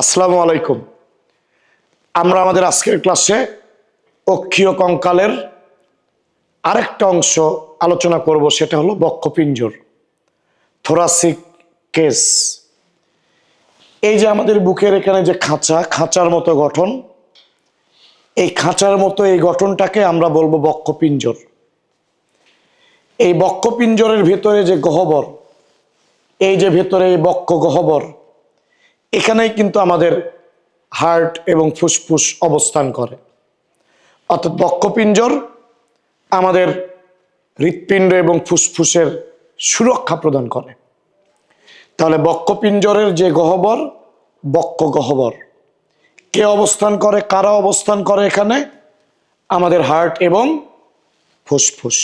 আসসালামু আলাইকুম। আমরা আমাদের আজকের ক্লাসে অক্ষীয় কঙ্কালের আরেকটা অংশ আলোচনা করব, সেটা হলো বক্ষপিঞ্জর থোরাসিক কেস এই যে আমাদের বুকের এখানে যে খাঁচা, খাঁচার মতো গঠন, এই খাঁচার মতো এই গঠনটাকে আমরা বলব বক্ষপিঞ্জর। এই বক্ষপিঞ্জরের ভেতরে যে গহ্বর, এই যে ভেতরে এই বক্ষ গহ্বর এখানেই কিন্তু আমাদের হার্ট এবং ফুসফুস অবস্থান করে। অর্থাৎ বক্ষপিঞ্জর আমাদের হৃৎপিণ্ড এবং ফুসফুসের সুরক্ষা প্রদান করে। তাহলে বক্ষপিঞ্জরের যে গহ্বর, বক্ষ গহ্বর, কে অবস্থান করে, কারা অবস্থান করে এখানে? আমাদের হার্ট এবং ফুসফুস।